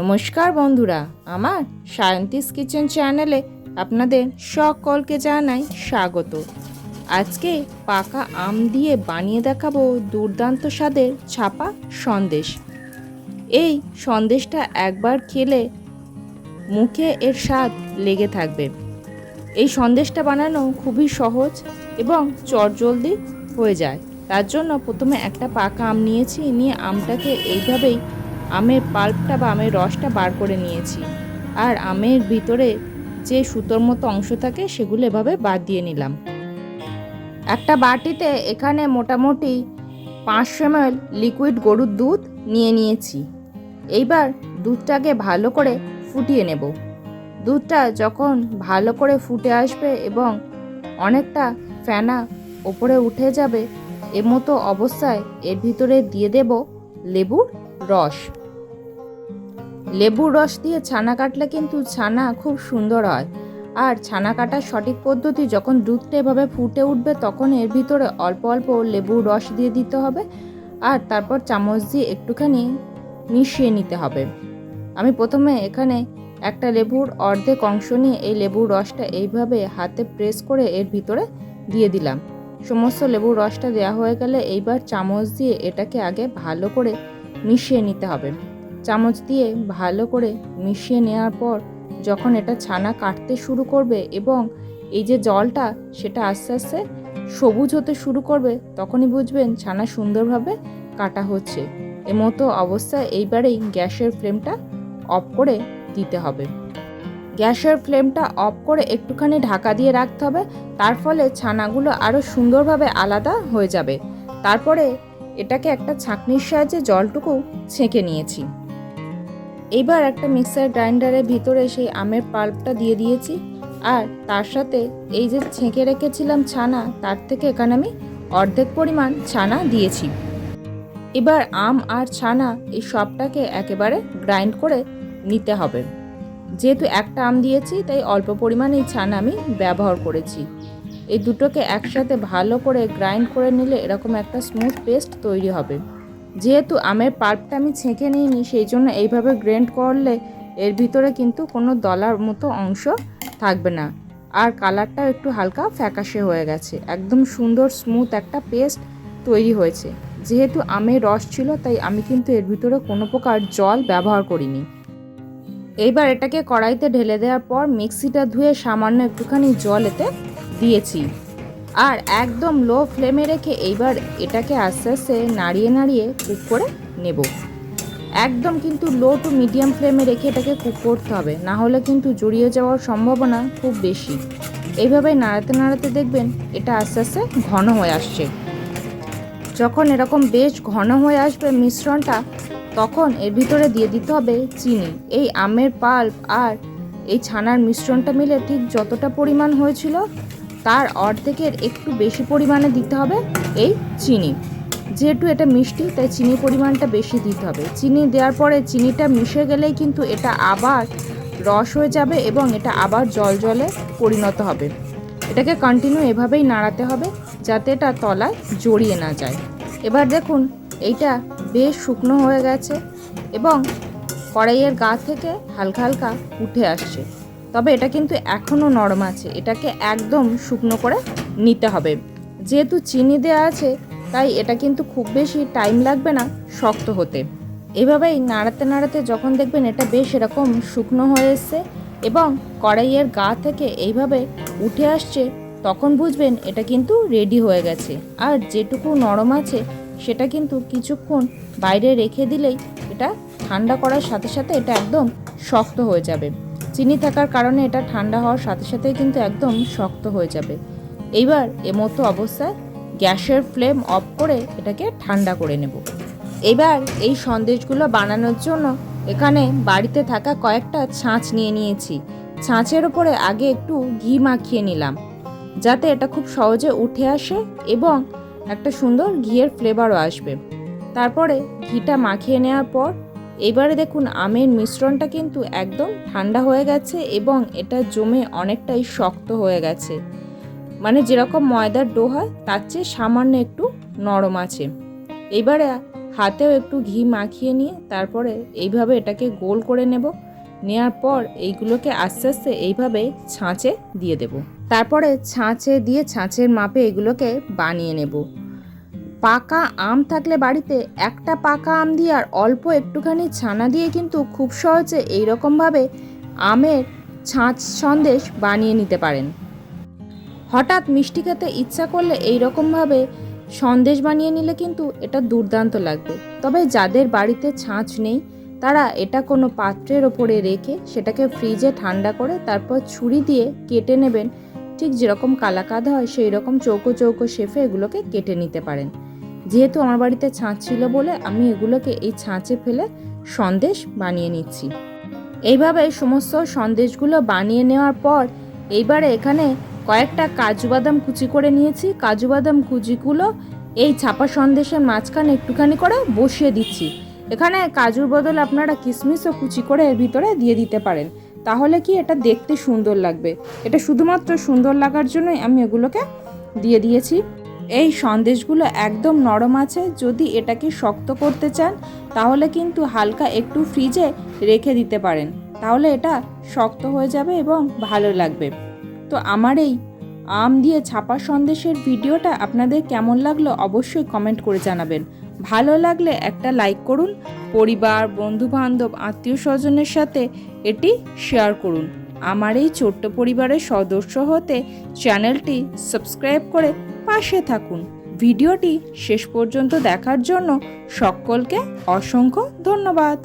নমস্কার বন্ধুরা, আমার সায়ন্তিস কিচেন চ্যানেলে আপনাদের সকলকে জানাই স্বাগত। আজকে পাকা আম দিয়ে বানিয়ে দেখাবো দুর্দান্ত স্বাদের ছাপা সন্দেশ। এই সন্দেশটা একবার খেলে মুখে এর স্বাদ লেগে থাকবে। এই সন্দেশটা বানানো খুবই সহজ এবং চটজলদি হয়ে যায়। তার জন্য প্রথমে একটা পাকা আম নিয়েছি, নিয়ে আমটাকে এইভাবেই আমের পাল্পটা বা আমের রসটা বার করে নিয়েছি। আর আমের ভিতরে যে সুতোর মতো অংশ থাকে, সেগুলো এভাবে বাদ দিয়ে নিলাম। একটা বাটিতে এখানে মোটামুটি পাঁচশো এমএল লিকুইড গরুর দুধ নিয়ে নিয়েছি। এইবার দুধটাকে ভালো করে ফুটিয়ে নেব। দুধটা যখন ভালো করে ফুটে আসবে এবং অনেকটা ফেনা ওপরে উঠে যাবে এর মতো অবস্থায় এর ভিতরে দিয়ে দেব লেবুর রস। লেবুর রস দিয়ে ছানা কাটলে কিন্তু ছানা খুব সুন্দর হয়। আর ছানা কাটার সঠিক পদ্ধতি যখন দুধটা এভাবে ফুটে উঠবে তখন এর ভিতরে অল্প অল্প লেবুর রস দিয়ে দিতে হবে। আর তারপর চামচ দিয়ে একটুখানি মিশিয়ে নিতে হবে। আমি প্রথমে এখানে একটা লেবুর অর্ধেক অংশ নিয়ে এই লেবুর রসটা এইভাবে হাতে প্রেস করে এর ভিতরে দিয়ে দিলাম। সমস্ত লেবুর রসটা দেওয়া হয়ে গেলে এইবার চামচ দিয়ে এটাকে আগে ভালো করে মিশিয়ে নিতে হবে। চামচ দিয়ে ভালো করে মিশিয়ে নেওয়ার পর যখন এটা ছানা কাটতে শুরু করবে এবং এই যে জলটা সেটা আস্তে আস্তে সবুজ হতে শুরু করবে, তখনই বুঝবেন ছানা সুন্দরভাবে কাটা হচ্ছে। এমতো অবস্থায় এইবারেই গ্যাসের ফ্লেমটা অফ করে দিতে হবে। গ্যাসের ফ্লেমটা অফ করে একটুখানি ঢাকা দিয়ে রাখতে হবে, তার ফলে ছানাগুলো আরও সুন্দরভাবে আলাদা হয়ে যাবে। তারপরে এটাকে একটা ছাঁকনির সাহায্যে জলটুকু ছেঁকে নিয়েছি। এবার একটা মিক্সার গ্রাইন্ডারের ভিতরে সেই আমের পাল্পটা দিয়ে দিয়েছি। আর তার সাথে এই যে ছেঁকে রেখেছিলাম ছানা, তার থেকে এখানে আমি অর্ধেক পরিমাণ ছানা দিয়েছি। এবার আম আর ছানা এই সবটাকে একেবারে গ্রাইন্ড করে নিতে হবে। যেহেতু একটা আম দিয়েছি, তাই অল্প পরিমাণে এই ছানা আমি ব্যবহার করেছি। এই দুটোকে একসাথে ভালো করে গ্রাইন্ড করে নিলে এরকম একটা স্মুথ পেস্ট তৈরি হবে। যেহেতু আমের পাল্পটা আমি ছেঁকে নিইনি, সেই জন্য এইভাবে গ্রেন্ড করলে এর ভিতরে কিন্তু কোনো দলার মতো অংশ থাকবে না। আর কালারটাও একটু হালকা ফ্যাকাশে হয়ে গেছে। একদম সুন্দর স্মুথ একটা পেস্ট তৈরি হয়েছে। যেহেতু আমের রস ছিল, তাই আমি কিন্তু এর ভিতরে কোনো প্রকার জল ব্যবহার করিনি। এইবার এটাকে কড়াইতে ঢেলে দেওয়ার পর মিক্সিটা ধুয়ে সামান্য একটুখানি জল এতে দিয়েছি। আর একদম লো ফ্লেমে রেখে এইবার এটাকে আস্তে আস্তে নাড়িয়ে নাড়িয়ে কুক করে নেব। একদম কিন্তু লো টু মিডিয়াম ফ্লেমে রেখে এটাকে কুক করতে হবে, না হলে কিন্তু জড়িয়ে যাওয়ার সম্ভাবনা খুব বেশি। এইভাবে নাড়াতে নাড়াতে দেখবেন এটা আস্তে আস্তে ঘন হয়ে আসছে। যখন এরকম বেশ ঘন হয়ে আসবে মিশ্রণটা, তখন এর ভিতরে দিয়ে দিতে হবে চিনি। এই আমের পাল্প আর এই ছানার মিশ্রণটা মিলে ঠিক যতটা পরিমাণ হয়েছিল তার অর্ধেকের একটু বেশি পরিমাণে দিতে হবে এই চিনি। যেহেতু এটা মিষ্টি, তাই চিনির পরিমাণটা বেশি দিতে হবে। চিনি দেওয়ার পরে চিনিটা মিশে গেলেই কিন্তু এটা আবার রস হয়ে যাবে এবং এটা আবার জল জলে পরিণত হবে। এটাকে কন্টিনিউ এভাবেই নাড়াতে হবে যাতে এটা তলায় জড়িয়ে না যায়। এবার দেখুন, এইটা বেশ শুকনো হয়ে গেছে এবং কড়াইয়ের গা থেকে হালকা হালকা উঠে আসছে। তবে এটা কিন্তু এখনও নরম আছে। এটাকে একদম শুকনো করে নিতে হবে। যেহেতু চিনি দেওয়া আছে, তাই এটা কিন্তু খুব বেশি টাইম লাগবে না শক্ত হতে। এভাবেই নাড়াতে নাড়াতে যখন দেখবেন এটা বেশ এরকম শুকনো হয়ে এসছে এবং কড়াইয়ের গা থেকে এইভাবে উঠে আসছে, তখন বুঝবেন এটা কিন্তু রেডি হয়ে গেছে। আর যেটুকু নরম আছে, সেটা কিন্তু কিছুক্ষণ বাইরে রেখে দিলেই এটা ঠান্ডা করার সাথে সাথে এটা একদম শক্ত হয়ে যাবে। চিনি থাকার কারণে এটা ঠান্ডা হওয়ার সাথে সাথে কিন্তু একদম শক্ত হয়ে যাবে। এইবার এমতো অবস্থায় গ্যাসের ফ্লেম অফ করে এটাকে ঠান্ডা করে নেব। এবার এই সন্দেশগুলো বানানোর জন্য এখানে বাড়িতে থাকা কয়েকটা ছাঁচ নিয়ে নিয়েছি। ছাঁচের ওপরে আগে একটু ঘি মাখিয়ে নিলাম, যাতে এটা খুব সহজে উঠে আসে এবং একটা সুন্দর ঘিয়ের ফ্লেভারও আসবে। তারপরে ঘিটা মাখিয়ে নেওয়ার পর এবারে দেখুন, আমের মিশ্রণটা কিন্তু একদম ঠান্ডা হয়ে গেছে এবং এটা জমে অনেকটাই শক্ত হয়ে গেছে। মানে যেরকম ময়দার ডো হয়, তার চেয়ে সামান্য একটু নরম আছে। এবারে হাতেও একটু ঘি মাখিয়ে নিয়ে তারপরে এইভাবে এটাকে গোল করে নেব। নেওয়ার পর এইগুলোকে আস্তে আস্তে এইভাবে ছাঁচে দিয়ে দেব। তারপরে ছাঁচে দিয়ে ছাঁচের মাপে এগুলোকে বানিয়ে নেব। পাকা আম থাকলে বাড়িতে একটা পাকা আম দিয়ে আর অল্প একটুখানি ছানা দিয়ে কিন্তু খুব সহজে এইরকমভাবে আমের ছাঁচ সন্দেশ বানিয়ে নিতে পারেন। হঠাৎ মিষ্টি খেতে ইচ্ছা করলে এই রকমভাবে সন্দেশ বানিয়ে নিলে কিন্তু এটা দুর্দান্ত লাগবে। তবে যাদের বাড়িতে ছাঁচ নেই, তারা এটা কোনো পাত্রের ওপরে রেখে সেটাকে ফ্রিজে ঠান্ডা করে তারপর ছুরি দিয়ে কেটে নেবেন। ঠিক যেরকম কালাকাঁদ হয় সেই রকম চৌকো চৌকো শেফে এগুলোকে কেটে নিতে পারেন। যেহেতু আমার বাড়িতে ছাঁচ ছিল বলে আমি এগুলোকে এই ছাঁচে ফেলে সন্দেশ বানিয়ে নিচ্ছি। এইভাবে সমস্ত সন্দেশগুলো বানিয়ে নেওয়ার পর এইবারে এখানে কয়েকটা কাজু বাদাম কুচি করে নিয়েছি। কাজু বাদাম কুচিগুলো এই ছাপা সন্দেশের মাঝখানে একটুখানি করে বসিয়ে দিচ্ছি। এখানে কাজুর বদল আপনারা কিশমিশও কুচি করে এর ভিতরে দিয়ে দিতে পারেন। তাহলে কি এটা দেখতে সুন্দর লাগবে? এটা শুধুমাত্র সুন্দর লাগার জন্যই আমি এগুলোকে দিয়ে দিয়েছি। এই সন্দেশগুলো একদম নরম আছে। যদি এটাকে শক্ত করতে চান, তাহলে কিন্তু হালকা একটু ফ্রিজে রেখে দিতে পারেন। তাহলে এটা শক্ত হয়ে যাবে এবং ভালো লাগবে। তো আমার এই আম দিয়ে ছাপা সন্দেশের ভিডিওটা আপনাদের কেমন লাগল অবশ্যই কমেন্ট করে জানাবেন। ভালো লাগলে একটা লাইক করুন, পরিবার বন্ধু বান্ধব আত্মীয় স্বজনের সাথে এটি শেয়ার করুন। আমার এই ছোট্ট পরিবারের সদস্য হতে চ্যানেলটি সাবস্ক্রাইব করে পাশে থাকুন। ভিডিওটি শেষ পর্যন্ত দেখার জন্য সকলকে অসংখ্য ধন্যবাদ।